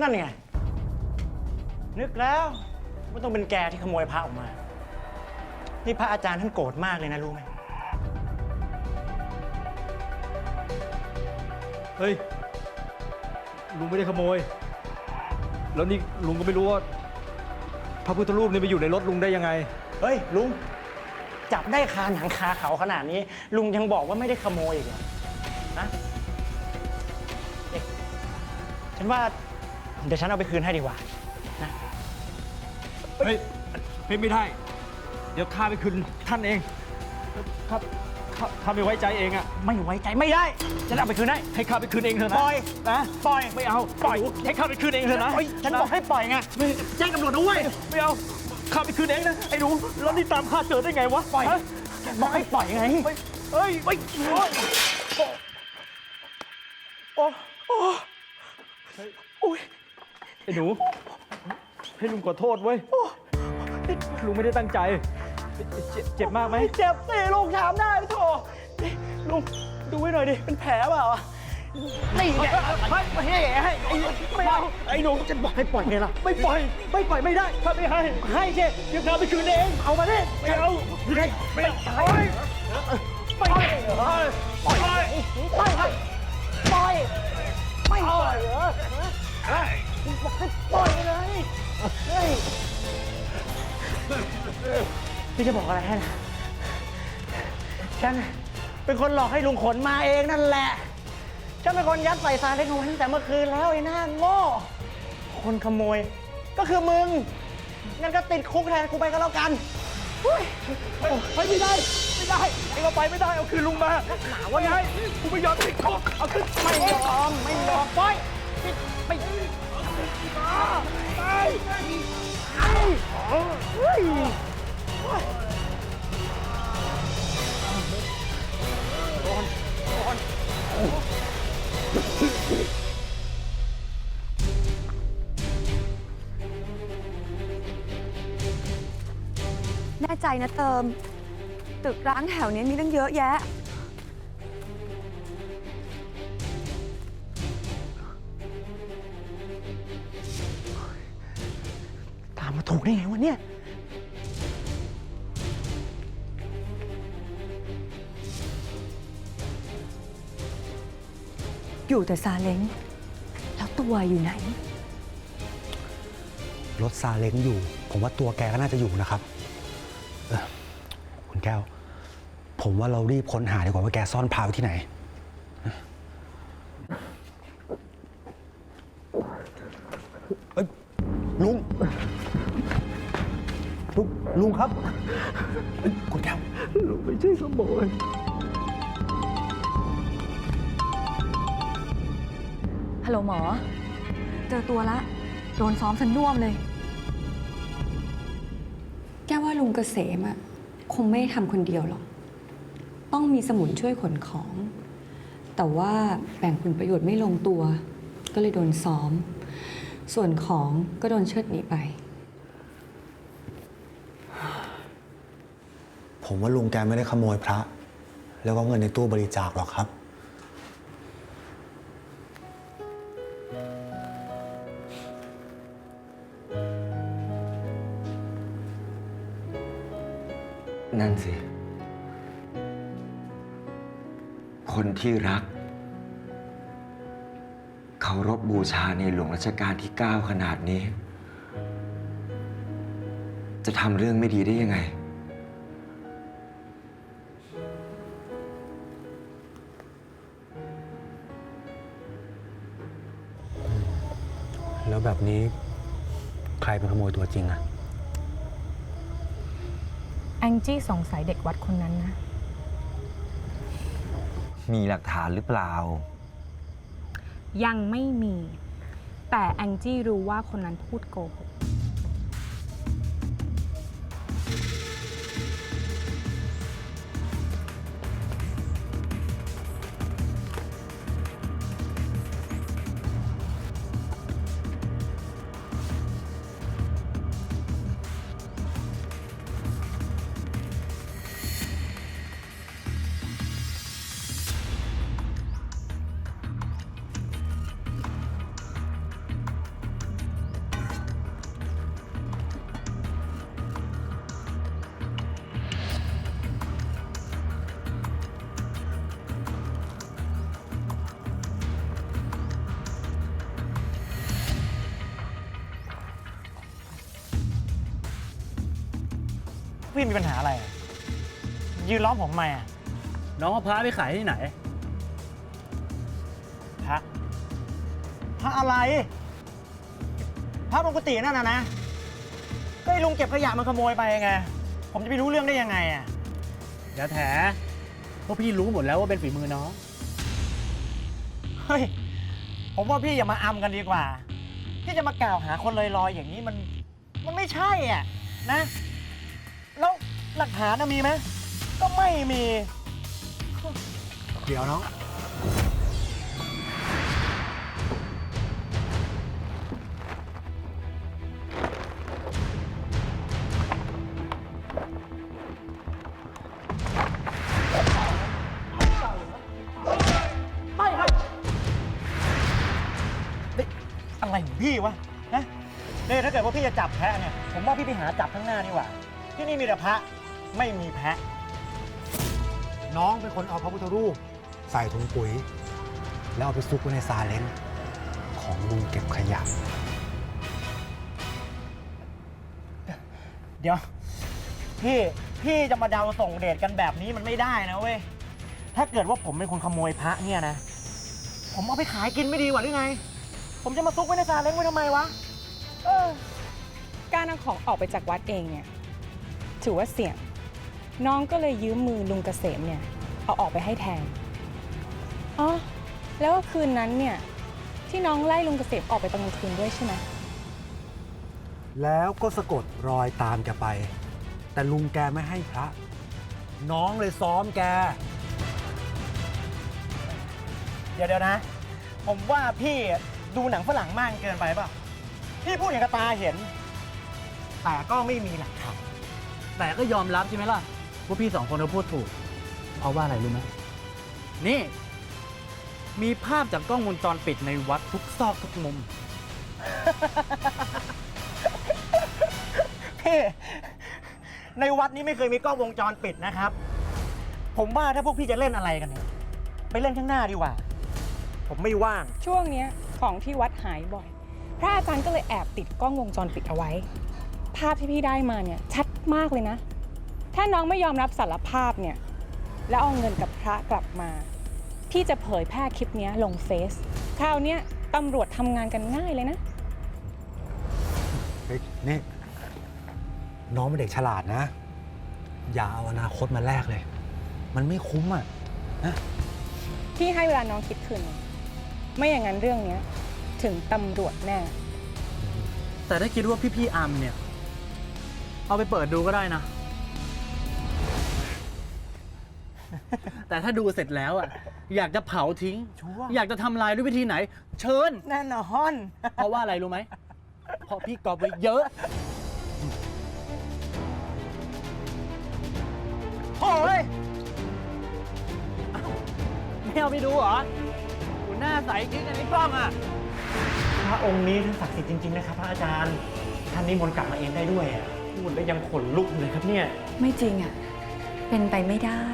นั่นไง นึกแล้วว่าต้องเป็นแกที่ขโมยพระออกมา นี่พระอาจารย์ท่านโกรธมากเลยนะรู้ไหม เฮ้ย ลุงไม่ได้ขโมย แล้วนี่ลุงก็ไม่รู้ว่าพระพุทธรูปนี่ไปอยู่ในรถลุงได้ยังไง เฮ้ย ลุง จับได้คาหนังคาเขาขนาดนี้ ลุงยังบอกว่าไม่ได้ขโมยอีกเหรอนะเอ๊ะฉันว่า เดี๋ยวฉันเอาไปคืนให้ดีกว่านะเฮ้ยเฮ้ยไม่ได้ เดี๋ยวข้าไปคืนท่านเองข้าข้าข้าไม่ไว้ใจเองอะไม่ไว้ใจไม่ได้ ฉันเอาไปคืนให้ให้ข้าไปคืนเองเถอะนะปล่อยนะปล่อยไม่เอาปล่อยให้ข้าไปคืนเองเถอะนะเฮ้ยฉันบอกให้ปล่อยไงแจ้งตำรวจด้วยไม่เอาข้าไปคืนเองนะไอ้หนูแล้วนี่ตามข้าเจอได้ไงวะปล่อยฮะบอกให้ปล่อยไงไม่เฮ้ยไม่โอ๊ยโอ้โอ้โอ้ย ไอ้หนู ให้ลุงขอโทษเว้ย ลุงไม่ได้ตั้งใจ เจ็บเจ็บมากไหม เจ็บสิลูกชามได้โถนี่ลุงดูไว้หน่อยดิเป็นแผลเปล่าอะนี่ไงให้ให้ให้ไอ้ไม่เอาไอ้หนูจะบอกให้ปล่อยไงล่ะ ไม่ปล่อย ไม่ปล่อยไม่ได้ข้าไม่ให้ ให้สิเดี๋ยวข้าไปคืนเอง เอามาดิไม่เอาให้ไม่เอาไม่ปล่อยปล่อยปล่อยปล่อยครับปล่อยไม่ปล่อยเหรอ บอกให้ปล่อยเลยเฮ้ยพี่จะบอกอะไรให้นะฉันเป็นคนหลอกให้ลุงขนมาเองนั่นแหละ ฉันเป็นคนยัดใส่ซาเล้งเอาไว้ตั้งแต่เมื่อคืนแล้วไอ้หน้าโง่ คนขโมย ก็คือมึง งั้นก็ติดคุกแทนกูไปก็แล้วกันอุ้ยไปไม่ได้ ไม่ได้เองเอาไปไม่ได้ เอาคืนลุงมาหนาวะไงกูไม่ยอมติดคุกเอาขึ้นไม่ยอม ไม่ยอมปล่อยไม่ไป แน่ใจนะเติม ตึกร้างแถวนี้มีตั้งเยอะแยะ ถูกได้ไงวะเนี่ย อยู่แต่ซาเล้งแล้วตัวอยู่ไหน รถซาเล้งอยู่ ผมว่าตัวแกก็น่าจะอยู่นะครับเออคุณแก้ว ผมว่าเรารีบค้นหาดีกว่าว่าแกซ่อนพาไว้ที่ไหน เอ้ยลุง ลุงลุงครับเอ้ยคุณแก้ว ลุงไม่ใช่ขโมยฮัลโหลหมอ เจอตัวละ โดนซ้อมสันน่วมเลย แก้ว่าลุงเกษมอะคงไม่ได้ทำคนเดียวหรอก ต้องมีสมุนช่วยขนของ แต่ว่าแบ่งผลประโยชน์ไม่ลงตัว ก็เลยโดนซ้อม ส่วนของก็โดนเชิดหนีไป ผมว่าลุงแกไม่ได้ขโมยพระ แล้วก็เงินในตู้บริจาคหรอกครับ นั่นสิ คนที่รัก เคารพบบูชาในหลวงรัชกาลที่ 9 ขนาดนี้ จะทำเรื่องไม่ดีได้ยังไง แล้วแบบนี้ ใครเป็นขโมยตัวจริงอะแองจี้สงสัยเด็กวัดคนนั้นนะ มีหลักฐานหรือเปล่า ยังไม่มี แต่แองจี้รู้ว่าคนนั้นพูดโกหก พี่มีปัญหาอะไรอะยืนล้อมผมทำไมอะน้องเอาพระไปขายที่ไหน พระพระอะไร พระปกตินั่นนะนะก็ไอ้ลุงเก็บขยะมันขโมยไปไง ผมจะไปรู้เรื่องได้ยังไงอะอย่าแถพวกพี่รู้หมดแล้วว่าเป็นฝีมือน้อง เฮ้ย ผมว่าพี่อย่ามาอำกันดีกว่า พี่จะมากล่าวหาคนลอยๆอย่างนี้มัน มันไม่ใช่อะนะแล้ว หลักฐานน่ะมีไหมก็ไม่มี เดี๋ยวน้องอะไรของพี่วะนะเนี่ยถ้าเกิดว่าพี่จะจับแพะเนี่ย ผมว่าพี่ไปหาจับข้างหน้าดีกว่า ที่นี่มีแต่พระ ไม่มีแพะ น้องเป็นคนเอาพระพุทธรูป ใส่ถุงปุ๋ย แล้วเอาไปซุกไว้ในซาเล้งของลุงเก็บขยะ เดี๋ยว พี่พี่จะมาเดาส่งเดชกันแบบนี้มันไม่ได้นะเว้ย ถ้าเกิดว่าผมเป็นคนขโมยพระเนี่ยนะ ผมเอาไปขายกินไม่ดีกว่าหรือไง ผมจะมาซุกไว้ในซาเล้งไว้ทำไมวะ เออ การเอาของออกไปจากวัดเองเนี่ย ถือว่าเสี่ยง น้องก็เลยยืมมือลุงเกษมเนี่ยเอาออกไปให้แทน อ๋อ แล้วก็คืนนั้นเนี่ยที่น้องไล่ลุงเกษมออกไปตอนกลางคืนด้วยใช่ไหมแล้วก็สะกดรอยตามแกไป แต่ลุงแกไม่ให้พระ น้องเลยซ้อมแก เดี๋ยวเดี๋ยวนะ ผมว่าพี่ดูหนังฝรั่งมากเกินไปเปล่ะ พี่พูดอย่างกระตาเห็น แต่ก็ไม่มีหลักฐานแต่ก็ยอมรับใช่ไหมล่ะ ว่าพี่สองคนเราพูดถูก เพราะว่าอะไรรู้ไหมนี่ มีภาพจากกล้องวงจรปิดในวัดทุกซอกทุกมุม พี่ในวัดนี้ไม่เคยมีกล้องวงจรปิดนะครับ ผมว่าถ้าพวกพี่จะเล่นอะไรกันเนี่ยไปเล่นข้างหน้าดีกว่า ผมไม่ว่าง ช่วงเนี้ยของที่วัดหายบ่อย พระอาจารย์ก็เลยแอบติดกล้องวงจรปิดเอาไว้ ภาพที่พี่ได้มาเนี่ยชัดมากเลยนะ ถ้าน้องไม่ยอมรับสารภาพเนี่ย แล้วเอาเงินกับพระกลับมา พี่จะเผยแพร่คลิปเนี้ยลงเฟซคราวเนี้ยตำรวจทำงานกันง่ายเลยนะเฮ้ยนี่น้องเป็นเด็กฉลาดนะ อย่าเอาอนาคตมาแลกเลย มันไม่คุ้มอะพี่ให้เวลาน้องคิดคืนนึงไม่อย่างนั้นเรื่องเนี้ยถึงตำรวจแน่ แต่ถ้าคิดว่าพี่ๆอัมเนี่ย เอาไปเปิดดูก็ได้นะ แต่ถ้าดูเสร็จแล้วอะอยากจะเผาทิ้ง ชัวร์ อยากจะทำลายด้วยวิธีไหน เชิญ แน่นอนเพราะว่าอะไรรู้ไหม เพราะพี่กอบไว้เยอะ โอ้ยไม่เอาไปดูเหรอดูหน้าใสกิ๊กในกล้องอะ พระองค์นี้ท่านศักดิ์สิทธิ์จริงๆนะครับพระอาจารย์ ท่านนิมนต์กลับมาเองได้ด้วยอะพูดแล้วยังขนลุกเลยครับเนี่ย ไม่จริงอะ เป็นไปไม่ได้